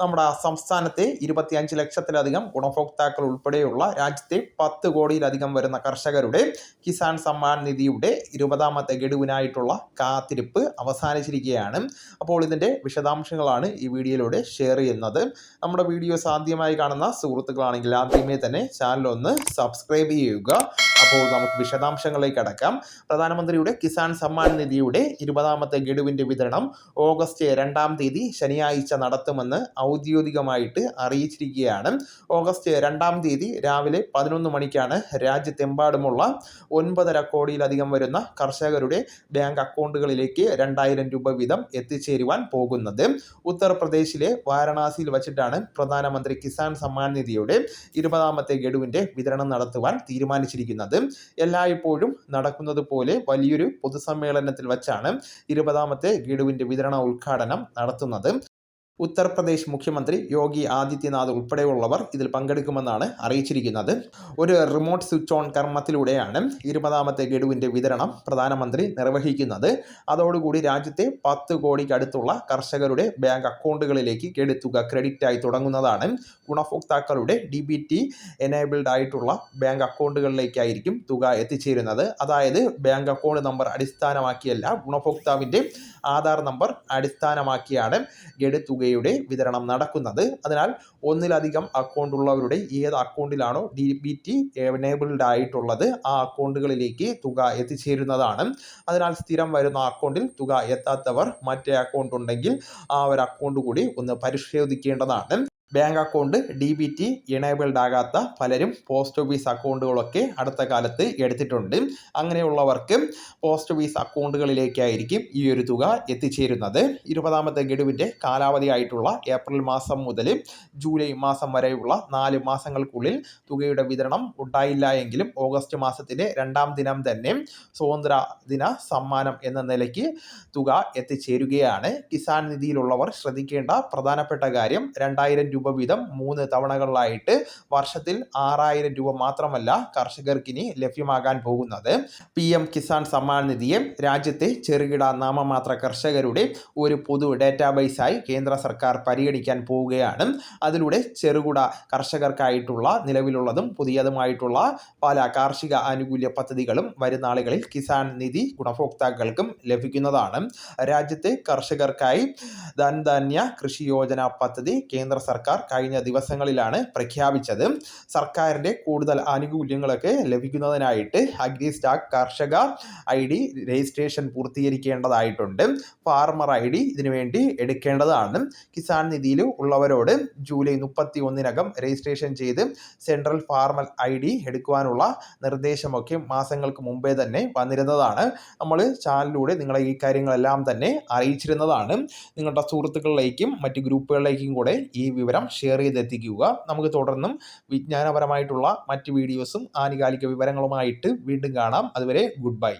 നമ്മുടെ സംസ്ഥാനത്തെ ഇരുപത്തിയഞ്ച് ലക്ഷത്തിലധികം ഗുണഭോക്താക്കൾ ഉൾപ്പെടെയുള്ള രാജ്യത്തെ പത്ത് കോടിയിലധികം വരുന്ന കർഷകരുടെ കിസാൻ സമ്മാൻ നിധിയുടെ ഇരുപതാമത്തെ ഗഡുവിനായിട്ടുള്ള കാത്തിരിപ്പ് അവസാനിച്ചിരിക്കുകയാണ്. അപ്പോൾ ഇതിന്റെ വിശദാംശങ്ങളാണ് ഈ വീഡിയോയിലൂടെ ഷെയർ ചെയ്യുന്നത്. നമ്മുടെ വീഡിയോ ആദ്യമായി കാണുന്ന സുഹൃത്തുക്കളാണെങ്കിൽ ആദ്യമേ തന്നെ ചാനൽ ഒന്ന് സബ്സ്ക്രൈബ് ചെയ്യുക. അപ്പോൾ നമുക്ക് വിശദാംശങ്ങളിലേക്ക് അടക്കാം പ്രധാനമന്ത്രിയുടെ കിസാൻ സമ്മാൻ നിധിയുടെ ഇരുപതാമത്തെ ഗഡുവിന്റെ വിതരണം ഓഗസ്റ്റ് രണ്ടാം തീയതി ശനിയാഴ്ച നടത്തുമെന്ന് ഔദ്യോഗികമായിട്ട് അറിയിച്ചിരിക്കുകയാണ്. ഓഗസ്റ്റ് രണ്ടാം തീയതി രാവിലെ പതിനൊന്ന് മണിക്കാണ് രാജ്യത്തെമ്പാടുമുള്ള ഒൻപതര കോടിയിലധികം വരുന്ന കർഷകരുടെ ബാങ്ക് അക്കൗണ്ടുകളിലേക്ക് രണ്ടായിരം രൂപ വീതം എത്തിച്ചേരുവാൻ പോകുന്നത്. ഉത്തർപ്രദേശിലെ വാരണാസിയിൽ വച്ചിട്ടാണ് പ്രധാനമന്ത്രി കിസാൻ സമ്മാൻ നിധിയുടെ ഇരുപതാമത്തെ ഗഡുവിന്റെ വിതരണം നടത്തുവാൻ തീരുമാനിച്ചിരിക്കുന്നത്. എല്ലായ്പ്പോഴും നടക്കുന്നത് പോലെ വലിയൊരു പൊതുസമ്മേളനത്തിൽ വച്ചാണ് ഇരുപതാമത്തെ ഗഡുവിന്റെ വിതരണ ഉദ്ഘാടനം നടത്തുന്നത്. ഉത്തർപ്രദേശ് മുഖ്യമന്ത്രി യോഗി ആദിത്യനാഥ് ഉൾപ്പെടെയുള്ളവർ ഇതിൽ പങ്കെടുക്കുമെന്നാണ് അറിയിച്ചിരിക്കുന്നത്. ഒരു റിമോട്ട് സ്വിച്ച് ഓൺ കർമ്മത്തിലൂടെയാണ് ഇരുപതാമത്തെ ഗഡുവിന്റെ വിതരണം പ്രധാനമന്ത്രി നിർവഹിക്കുന്നത്. അതോടുകൂടി രാജ്യത്തെ പത്ത് കോടിക്കടുത്തുള്ള കർഷകരുടെ ബാങ്ക് അക്കൗണ്ടുകളിലേക്ക് ഗഡുത്തുക ക്രെഡിറ്റ് ആയി തുടങ്ങുന്നതാണ്. ഗുണഭോക്താക്കളുടെ ഡി ബി ടി എനേബിൾഡ് ആയിട്ടുള്ള ബാങ്ക് അക്കൗണ്ടുകളിലേക്കായിരിക്കും തുക എത്തിച്ചേരുന്നത്. അതായത് ബാങ്ക് അക്കൗണ്ട് നമ്പർ അടിസ്ഥാനമാക്കിയല്ല ഗുണഭോക്താവിന്റെ ആധാർ നമ്പർ അടിസ്ഥാനമാക്കിയാണ് ഗഡു തുകയുടെ വിതരണം നടക്കുന്നത്. അതിനാൽ ഒന്നിലധികം അക്കൗണ്ട് ഉള്ളവരുടെ ഏത് അക്കൗണ്ടിലാണോ ഡി ബി ടി എനേബിൾഡ് ആയിട്ടുള്ളത് ആ അക്കൗണ്ടുകളിലേക്ക് തുക എത്തിച്ചേരുന്നതാണ്. അതിനാൽ സ്ഥിരം വരുന്ന അക്കൗണ്ടിൽ തുക എത്താത്തവർ മറ്റേ അക്കൗണ്ട് ഉണ്ടെങ്കിൽ ആ ഒരു അക്കൗണ്ട് കൂടി ഒന്ന് പരിശോധിക്കേണ്ടതാണ്. Bank account D B T enabled ആകാത്ത പലരും പോസ്റ്റ് ഓഫീസ് അക്കൗണ്ടുകളൊക്കെ അടുത്ത കാലത്ത് എടുത്തിട്ടുണ്ട്. അങ്ങനെയുള്ളവർക്ക് പോസ്റ്റ് ഓഫീസ് അക്കൗണ്ടുകളിലേക്കായിരിക്കും ഈ ഒരു തുക എത്തിച്ചേരുന്നത്. ഇരുപതാമത്തെ ഗഡുവിന്റെ കാലാവധിയായിട്ടുള്ള ഏപ്രിൽ മാസം മുതൽ ജൂലൈ മാസം വരെയുള്ള നാല് മാസങ്ങൾക്കുള്ളിൽ തുകയുടെ വിതരണം ഉണ്ടായില്ല എങ്കിലും ഓഗസ്റ്റ് മാസത്തിന്റെ രണ്ടാം ദിനം തന്നെ സ്വതന്ത്ര ദിന സമ്മാനം എന്ന നിലയ്ക്ക് തുക എത്തിച്ചേരുകയാണ്. കിസാൻ നിധിയിലുള്ളവർ ശ്രദ്ധിക്കേണ്ട പ്രധാനപ്പെട്ട കാര്യം രണ്ടായിരം രൂപ വീതം മൂന്ന് തവണകളിലായിട്ട് വർഷത്തിൽ ആറായിരം രൂപ മാത്രമല്ല കർഷകർക്ക് ഇനി ലഭ്യമാകാൻ പോകുന്നത്. പി എം കിസാൻ സമ്മാൻ നിധിയെ രാജ്യത്തെ ചെറുകിട നാമമാത്ര കർഷകരുടെ ഒരു പൊതു ഡേറ്റാബേസായി കേന്ദ്ര സർക്കാർ പരിഗണിക്കാൻ പോവുകയാണ്. അതിലൂടെ ചെറുകിട കർഷകർക്കായിട്ടുള്ള നിലവിലുള്ളതും പുതിയതുമായിട്ടുള്ള പല കാർഷിക ആനുകൂല്യ പദ്ധതികളും വരുന്ന നാളുകളിൽ കിസാൻ നിധി ഗുണഭോക്താക്കൾക്കും ലഭിക്കുന്നതാണ്. രാജ്യത്തെ കർഷകർക്കായി ധൻധാന്യ കൃഷി യോജന പദ്ധതി കേന്ദ്ര സർക്കാർ സർക്കാർ കഴിഞ്ഞ ദിവസങ്ങളിലാണ് പ്രഖ്യാപിച്ചത്. സർക്കാരിന്റെ കൂടുതൽ ആനുകൂല്യങ്ങളൊക്കെ ലഭിക്കുന്നതിനായിട്ട് അഗ്രി സ്റ്റാക്ക് കർഷക ഐ ഡി രജിസ്ട്രേഷൻ പൂർത്തീകരിക്കേണ്ടതായിട്ടുണ്ട്. ഫാർമർ ഐ ഡി ഇതിനുവേണ്ടി എടുക്കേണ്ടതാണ്. കിസാൻ നിധിയിൽ ഉള്ളവരോട് ജൂലൈ മുപ്പത്തി ഒന്നിനകം രജിസ്ട്രേഷൻ ചെയ്ത് സെൻട്രൽ ഫാർമൽ ഐ ഡി എടുക്കുവാനുള്ള നിർദ്ദേശമൊക്കെ മാസങ്ങൾക്ക് മുമ്പേ തന്നെ വന്നിരുന്നതാണ്. നമ്മൾ ചാനലിലൂടെ നിങ്ങളെ ഈ കാര്യങ്ങളെല്ലാം തന്നെ അറിയിച്ചിരുന്നതാണ്. നിങ്ങളുടെ സുഹൃത്തുക്കളിലേക്കും മറ്റ് ഗ്രൂപ്പുകളിലേക്കും കൂടെ ഈ വിവരം ഷെയർ ചെയ്തെത്തിക്കുക. നമുക്ക് തുടർന്നും വിജ്ഞാനപരമായിട്ടുള്ള മറ്റ് വീഡിയോസും ആനുകാലിക വിവരങ്ങളുമായിട്ട് വീണ്ടും കാണാം. അതുവരെ ഗുഡ് ബൈ